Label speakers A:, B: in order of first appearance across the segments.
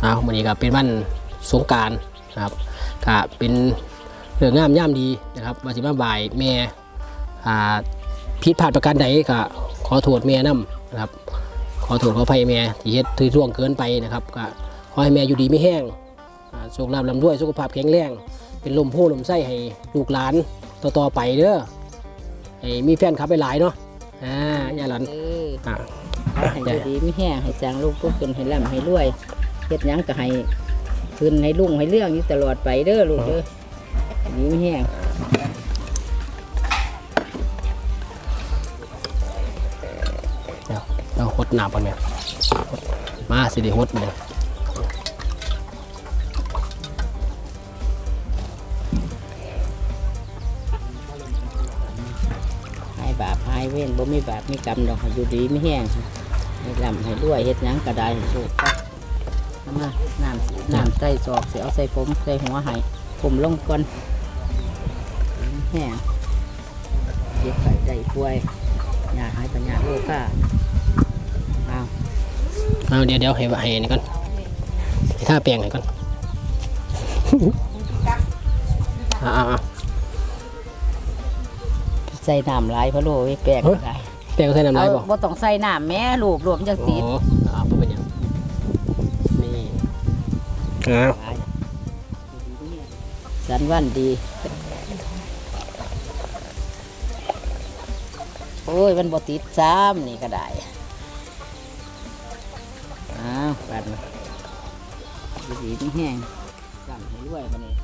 A: เอาวันนี้ก็เป็นวันสงกรารนะครับก็เป็นเรื่องงามย่ามดีนะครับมาสิมาบ่ายแม่อ่าผิดพลาดประการใดก็ขอโทษแม่นํนะครับ ขอโทษขออภัยแม่ที่เฮ็ดที่ร่วงเกินไปนะครับก็ขอให้แม่อยู่ดีไม่แห้งอ่าสุขภาพลำด้วยสุขภาพแข็งแรงเป็นลมโพลมไส้ให้ลูกหลานต่อๆไปเด้อให้มีแฟนคลับไปหลายๆเนาะอ่าอย่าหลัน
B: เออ
A: อ่า
B: เอาให้อยู่ดีไม่แห้งให้จางลูกก็ขึ้นให้ร่ำให้รวย เฮ็ดหยังก็ให้ขึ้นให้ลุ่งให้เรื่องอยู่ตลอดไปเด้อลูกเด้อดีไม่แห้ง
A: เดี๋ยวเราหดน้ำก่อนแม่มาสิได้หดเลย
B: ให้บาปให้เว้นบ่มีบาปมีกรรมดอกให้อยู่ดีไม่แห้งให้ร่ำให้รวยเฮ็ดหยังก็ได้ให้โชคเอา มาน้ำน้ำใส่ซอกเสียเอาใส่ผมใส่หัวให้ผมลงก่อนดีไม่แห้งเจ็บไข้ได้ป่วยยาหายปัญญาโรคค่ะเอา
A: เอาเดี๋ยวเดี๋ยวให้ให้นี่ก่อนให้ท่าแปลงให้ก่อนอ่าอ่าอ่า
B: ใส่น้ำหลายพะโล้ไว้แปลกก็ได้
A: แปลงใส่น้ำลายบ่
B: เอาบ่ต้องใส่น้ำแม่ลูกรวมจัง
A: โอ้
B: ติด
A: อา
B: สันวันดี โอ้ย มันบติดซ้ำนี่ก็ได้ อ้าวปันดีดีนี่แห้งสั่งให้ด้วยมันนี่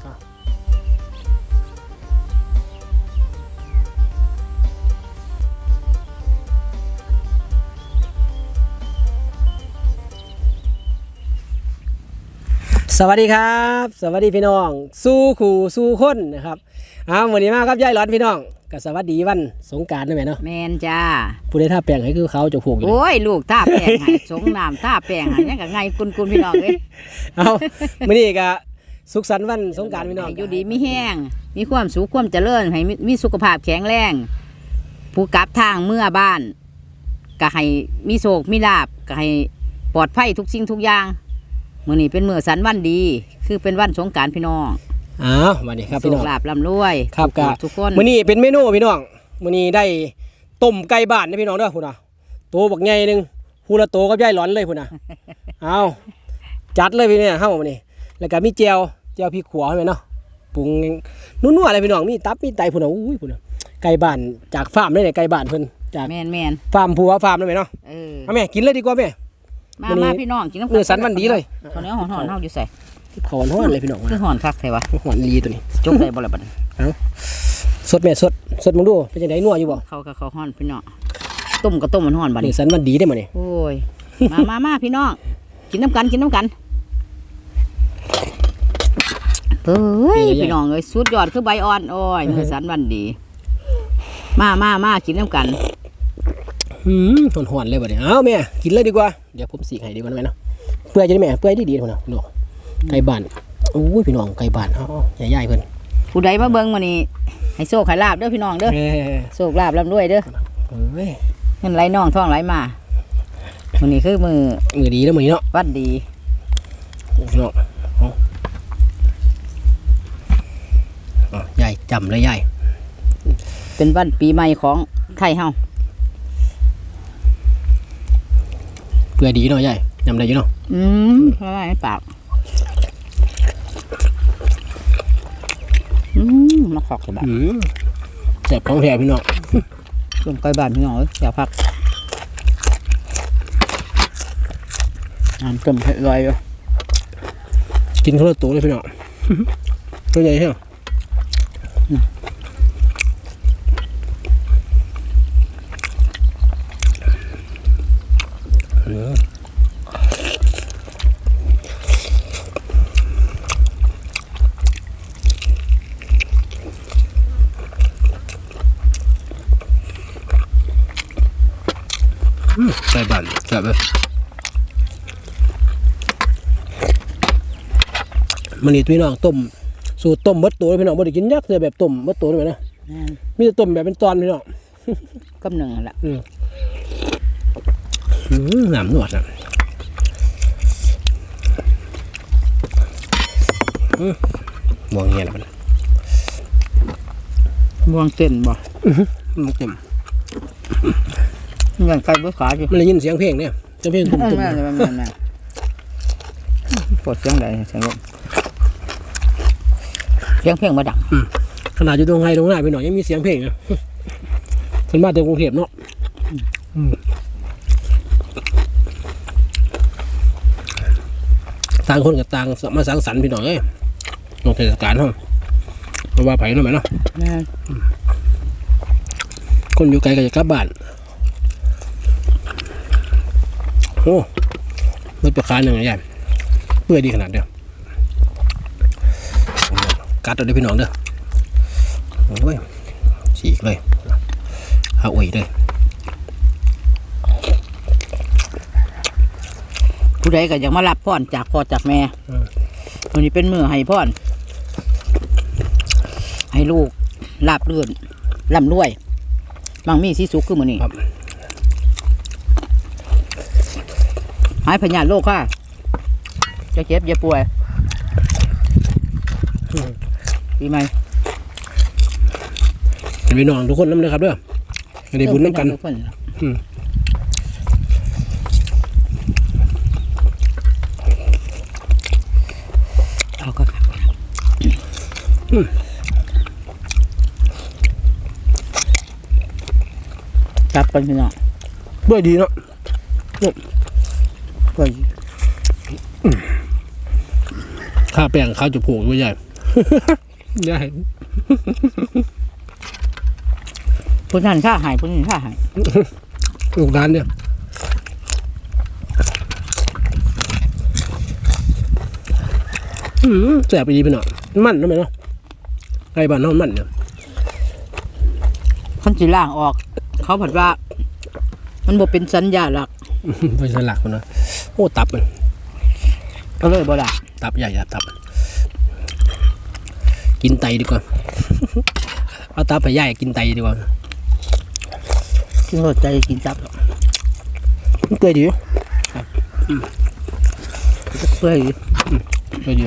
A: สวัสดีครับ สวัสดีพี่น้อง สู้ขู่สู้คนนะครับอ้าววันนี้มาครับยายหลอนพี่น้องก็สวัสดีวันสงกรารด้วยไหมเนาะ
B: แมนจ้า
A: ผู้ใดท่าแปลงให้คือเขาจะผูกอยู่
B: โอ้ยลูกท่าแป้งให้สงน้ำท่าแป้งให้ยังกับไงกุนกุนๆพี่น้องเอ้ย
A: เอามื้อนี้ก็สุขสันต์วันสงกรารพี่น้อง
B: ให้อยู่ดีมีแห้งมีความสุขความเจริญให้มีมีสุขภาพแข็งแรงผู้กลับทางเมื่อบ้านก็ให้มีโศกมีลาบก็ให้ปลอดภัยทุกสิ่งทุกอย่าง มื้อนี้เป็นมื้อสันวันดี คือเป็นวันสงกรารพี่น้อง
A: อ้าวสวัสดีครับ
B: โศ
A: พี่น้อกง
B: ลาบร่ำรวย
A: ครับ
B: ทุก
A: ก็
B: ทุกคน
A: มื้อนี้เป็นเมนูพี่น้องมื้อนี้ได้ต้มไก่บ้านนะพี่น้องเด้อพุ่นน่ะโตบักใหญ่หนึงฮูละโตกับยายหลอนเลยพุ่นน่ะ เอาจัดเลยพี่เนี่ยเฮามื้อนี้ แล้วก็มีแจ่วแจ่วพริกขัวใช่ไหมเนาะปรุงนัวๆอะไรพี่น้องมีตับมีไตพุ่นน่ะอุ้ยพุ่นน่ะไก่บ้านจากฟาร์มเลยเนี่ยไก่บ้านเพิ่นจาก
B: แมนแมน
A: ฟาร์มผัวฟาร์มได้ไหมเนาะ
B: เออ
A: เอาแม่กินเลยดีกว่าแม่
B: มา
A: มื้อนี้
B: มาพี่น้องกินน้ำ
A: มื้อสันวันดีเลย
B: ข้าวเหนียวหอนๆเฮาอยู่ใส่
A: ขอฮ้อนเลยพี่น้อง
B: คือหอนคักใส่วะ
A: หอนลีตัวนี้
B: จกได้บ่ล่ะบัดนี้
A: สดแม่สดสดมึงดูเป็นจังไดนัวอยู่บ่
B: เขาก็เขาหอนพี่น้องต้มก็ต้มมันหอนบัด
A: นี่
B: นี้
A: สันวันดีได้มาเนี่ย
B: โอ้ยมามามาพี่น้องกินน้ำกันกินน้ำกันเฮ้ยพี่น้องเอ้ยสุดยอดคือใบอ่อนโอ้ยมือสันวันดี มามามากินน้ำกัน
A: อืมหอนหอนๆเลยบ่เนี่ยเอาแม่กินเลยดีกว่า เดี๋ยวผมสีกให้ดีกว่านะแม่เนาะ เปื่อยจะได้แม่ เปื่อยดีดีๆพุ่นน่ะพี่น้องไก่บ้านโอ้ยพี่น้องไก่บ้านเอาๆใหญ่ๆเพิ่น
B: ผู้ใดมาเบิ่งมานี่ให้โชคให้ลาบเด้อพี่น้องเด้อ
A: เอ้ย
B: โชคลาบร่ำรวยเด้อ
A: เอ้ย
B: เงินไหลน่องท่องไหลมาวันนี้คือมือ
A: มือดีแล้วมื้อนี้เนาะ
B: วัดดี
A: พี่น้องเอาเอาใหญ่จำเลยใหญ่
B: เป็นวันปีใหม่ของไทยเฮา
A: ปื่อยดีเนาะใหญ่ยำได้อยู่เนาะ
B: อืมละลายในปาก อืมมาขอกเลยแบบ
A: อืมแซ่บของแท้พี่น้อง
B: ลงไก่บ้านพี่น้องเอ้ยอย่าพักน้ำเต็มให้ลอยอยู่
A: กินคนละตัวเลยพี่น้องตัวใหญ่เหรอเอ ใส่บันแซ่บเลยมันนี่พี่น้องต้ม สูตรต้มเมดตัวเลยพี่น้องบ่ได้กินยักษ์เลยแบบต้มเมดตัวเลยนะ
B: แม่น
A: มีแต่ต้มแบบเป็นตอนพี่น้อง
B: กำหนึ่งนั่นแหละ
A: อืมน้ำนวดอะมองเงี้ยนะมัน
B: ม่วงเส้นบ่
A: มันเต็ม
B: เงินไก่บ่ขาอยู่
A: มันได้ยินเสียงเพลงเนี่ยเสียงเพลงตุ้ม
B: แม่
A: ตุ้ม
B: แม่แม่แม่ปวดเสียงใดเสียงลมเสียงเพลงมาดัง
A: ขนาดอยู่ตรงไงตรงหน้าไปหน่อยยังมีเสียงเพลงนะคนมาจากกรุงเทพเนาะอืมต่างคนกับต่างมาสังสรรค์พี่หน่อยเอ้ยนอกเทศกาลห้องเพราะว่าไผ่เนาะแม่เนาะ
B: แม่
A: คนอยู่ไกลก็จะกลับบ้าน โอ้รถประคานยังไงใหญ่เปื่อยดีขนาดเดียวกัดเอาได้พี่น้องเด้อโอ้ยฉีกเลยเอาไว้เลย
B: ผู้ใดก็อยากมารับพรจากพ่อจากแม่วันนี้เป็นมือให้พรให้ลูกลาบเลื่อนร่ำรวยมังมีสีสุกขคือมื้อนี้ หายพญาธิโรคค่ะจะเจ็บอย่าป่วยปีใหม่
A: เป็นพี่น้องทุกคนน้ำเลยครับเด้อไม่ได้บุญน้ำกัน
B: ทุกคน
A: อืม
B: เอาก็ครับจับกันพี่น้อง
A: เปื่อยดีเนาะ
B: ก็
A: ข้าแป้งข้าวจุโผล่ด้วยใหญ่ใหญ่
B: ผู้นั้นค่าหายผู้นี้ค่าหาย
A: ลูกร้านเนี่ยอืมแสบไปดีไปหน่อยมันนะแม่เนาะไก่บ้านนอนมันเนี่ย
B: คนสิล่างออก เขาผัดว่า มันบ่เป็นสัญญาหลักษณ์
A: ไปสลักมันนะ โอ้ตับมัน
B: ก็เลยบ่ล่ะ
A: ตับใหญ่อะตับ กินไตดีกว่าเอาตับไปย่ายกินไตดีกว่า
B: กินรสใจกินจับหรอก
A: มันเปื่อยดีอยู่
B: เพื่ออยู่
A: เปื่อยดี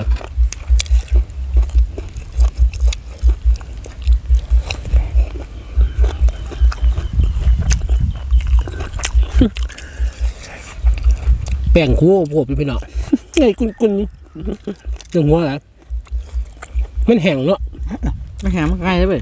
A: ป้งคู่โผล่พี่น้องไงกุนกุนๆยังหัวอะไรมันแห้งเนาะ
B: ไม่แข็งมันง่ายเลยเว้ย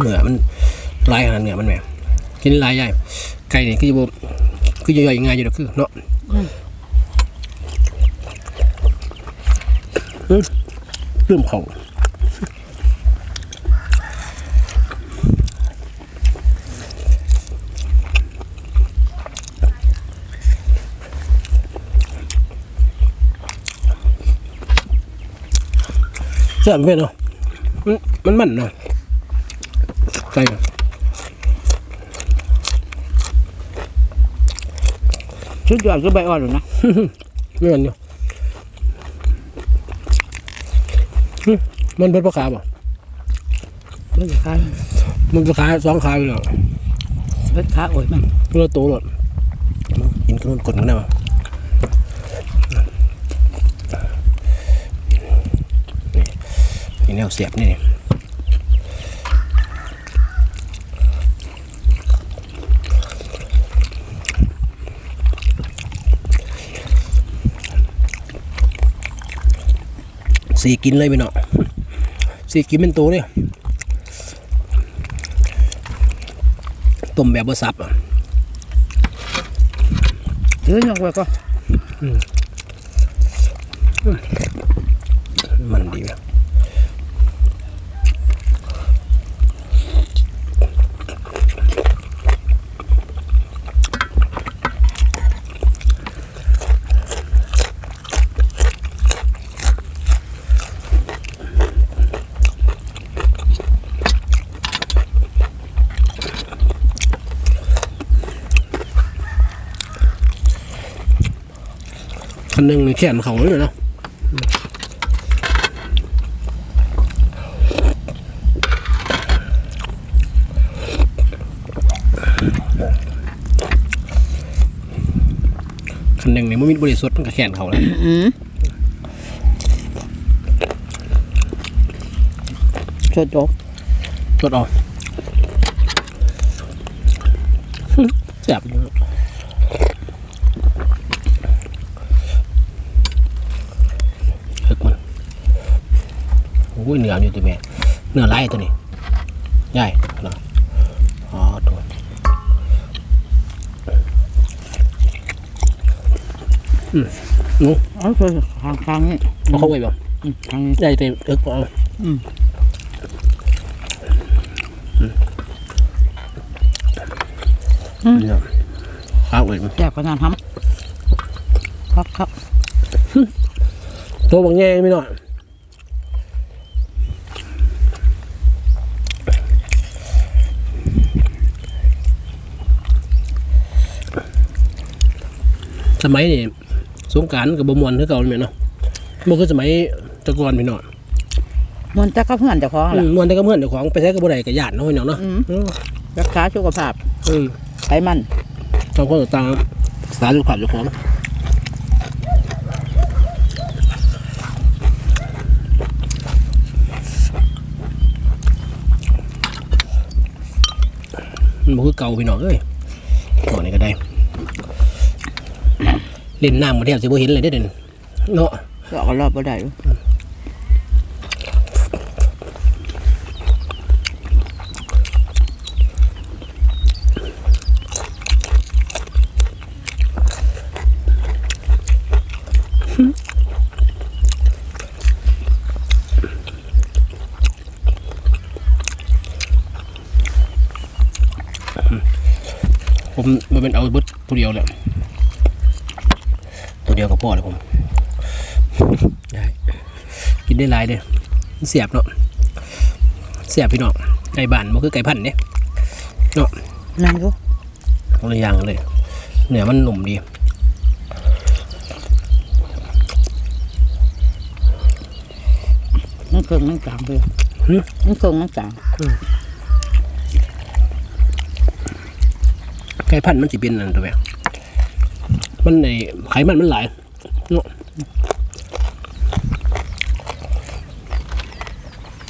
A: เหนือมันลายขนาดเหนือมันแหม กินลายใหญ่ไก่นี่คือจะบคือย่อยๆง่ายอยู่ดอกคือเนาะเริ่มของเสื่อมไปเนาะมันมันมันเนาะใช่ครับ
B: ชุดยอดก็ใบอ่อนอยู่นะ
A: ไม่มันอยู่หึมันเป็นปลาขาบ่
B: ไม่ใช่ขา
A: มันปลาขาสองขาไปแล้ว
B: เล็ดขาโอ้ยมัน
A: มันละโตหลดกินขนมกดกันได้ป่ะนี่นี่แนวเสียบนี่ สีกินเลยไปเนาะสีกินเป็นตัวเลยต้มแบบบะซับอะ
B: เดี๋ยวยกไว้ก็
A: มันดีอะ คันหนึ่งนี่แขนเขาเลยเนาะคันหนึ่งนี่มันมีบริสุทธิ์มันก็แขนเขาแล้ว
B: อืมสดจบ
A: ตรวจออกแซ่บอยู่เนอะเฮ้ยมันโอ้ยเนื้ออยู่ตัวแม่เนื้อลายตัวนี้ใหญ่เนาะอ๋อตัวอืมหนู
B: เอาคือข้างข้างๆนี่
A: เอาเข้าไปบ่
B: อืมข้างนี้
A: ใหญ่เต็มเอิกเอา
B: อืม
A: เนี่ยข้าวเลย
B: แซ่บขนาดทำครับครับ
A: ตัวบางแง่ไม่หน่อย มัยนี่สงกรารกับบมวนคือเก่าเลยแม่เนาะมันคือสมัยแตะกอนพี่น้อง
B: มันจะก็เพื่อนเจะคล้าของ
A: อื
B: ล่ะ
A: มมวนแต่ก็เพื่อนเจ้าของไปใช้กับบ่ได้กับญาติเนาะพี่น้องเนาะ
B: อืม
A: อืม
B: รักษาสุขภาพ
A: อืม
B: ไขมัน
A: ต่างคนต่างสาสุขภาพเจ้าของมันบ่คือเก่าพี่น้องเอ้ยก่อนนี้ก็ได้ เล่นน้ำมาแทบสิบ่เห็นเลยได้อเด่นเนาะ
B: ก็เอารอบบ่ได้อยู่
A: ผมมันเป็นเอาเบิดตัวเดียวแหละตัวเดียวกับพ่อเลยผมได้กินได้หลายเด้อมันเสียบเนาะเสียบพี่น้องไก่บ้านมันคือไก่พันธุ์เนี่ย
B: นั่นอยู่
A: คนละอย่างเลยเนื้อมันหนุ่มดี
B: มันเครื่องมันกลางไป
A: หึ
B: มันเครื่องมันกลาง
A: ไก่พันธุ์มันสิเป็นอันตัวแบบ มันในไขมันมันหลายเนาะ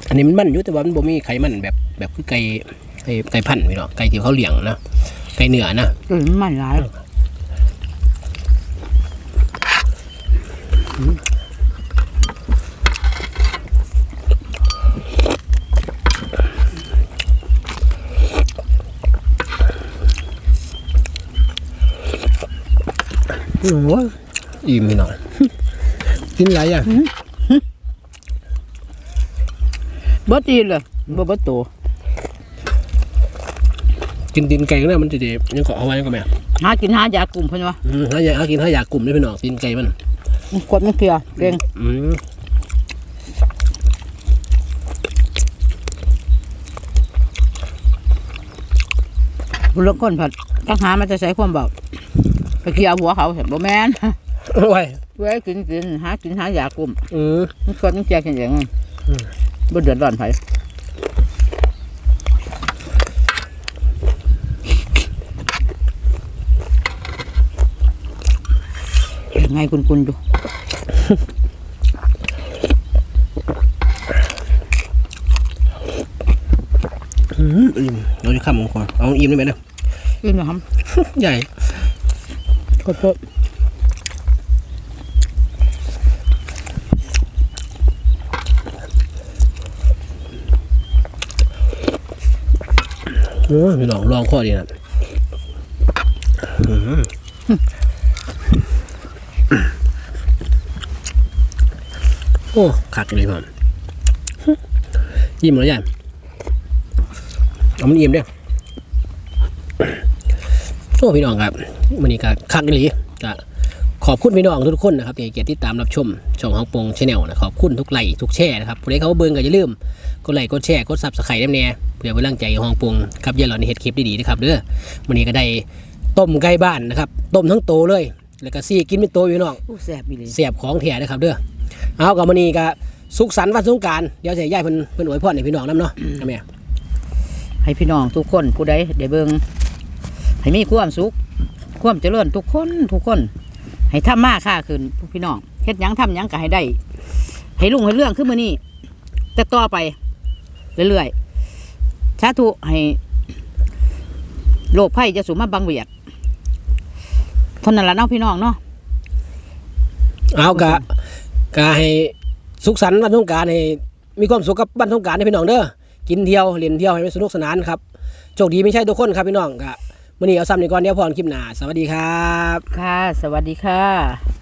A: อันนี้มันมันอยู่แต่ว่ามันบ่มีไขมันแบบแบบคือไก่ไก่ไก่พันธุ์พี่น้อกไก่ที่เขาเลี้ยงนะไก่เนื้อนะ
B: เออมันหลาย
A: โอ้โหอิ่มไปหน่อยกินอะไรอะ
B: บ่ตีนเลยบ่บ่โต
A: กินตีนไก่ก็ได้มันจะดียังเกาะเอาไว้ก็แม่
B: หากินหายากลุ่มเพิ่นว่า
A: อืมถ้าอยากเอากินถ้าอยากกลุ่มได้พี่น้องตีนไก่มัน
B: กดมันเคลียร์เร่ง
A: อืม
B: บุรุษคนผัดต้องหามันจะใช้ความเบา ไปเคลียร์หัวเขาเห็นบ่แม่น
A: เอาไว้
B: เว้ยกินกินหากินหายากลุ่ม
A: อืม
B: มันกดมันแจกกันอย่างนั้น
A: อืม
B: บ่เดือดร้อนไผยังไงคุณคุณดู
A: อืมอิ่มเราจะข้ามมังกรเอาอิ่มได้ไหมเนี่ย
B: กินนะครับ
A: ใหญ่
B: ขอโทษ
A: โอ้ยพี่น้องลองข้อดีนะอืมโอ้คักเลยพ่อยิ้มแล้วใหญ่เอามันอิ่มเด้อ โอ้พี่น้องครับวันนี้ก็คักอีหลีก็ขอบคุณพี่น้องทุกคนนะครับที่ให้เกียรติติดตามรับชมช่องของปงชาแนลนะขอบคุณทุกไลค์ทุกแชร์นะครับผู้ใดเขาเบิ่งก็อย่าลืมกดไลค์กดแชร์กดซับสไครต์น้ำแน่เพื่อเป็นกำลังใจให้ห้องปงครับอย่าหลอนเฮ็ดคลิปดีๆนะครับเด้อวันนี้ก็ได้ต้มไก่บ้านนะครับต้มทั้งโตเลย แล้วก็ซี่กินเป็นโตวอยู่พี่น้อง
B: ผู้แซ่บอีหลี
A: เสียบของแถนะครับเด้อเอากับมื้อนี้ก็สุขสันต์วันสงกรารเดี๋ยวจะให้ยายเพิ่นเพิ่นอวยพรให้พี่น้องนํเนาะนะแม่
B: ให้พี่น้องทุกคนผู้ใดได้เบิ่ง ให้มีความสุข ความเจริญทุกคนทุกคน ให้ทำมาค่าขึ้นพี่น้องเฮ็ดยังทำหยังก็ให้ได้ ให้ลุงให้เรื่องขึ้นมานี่แต่ต่อไป เรื่อยๆสาธุให้โรคภัยจะสูมาบังเวียดเท่านั้นละเนาะพี่น้องเนาะ
A: เอากะกะให้สุขสันต์วันสงการให้มีความสุขกับวันสงการให้พี่น้องเด้อกินเที่ยวเล่นเที่ยวให้มันสนุกสนานครับโชคดีไม่ใช่ทุกคนครับพี่น้องกะ มื่อนี้เอาซ้ำนี่ก่อนเดี๋ยวพรคลิปหน้าสวัสดีครับ
B: ค่ะ สวัสดีค่ะ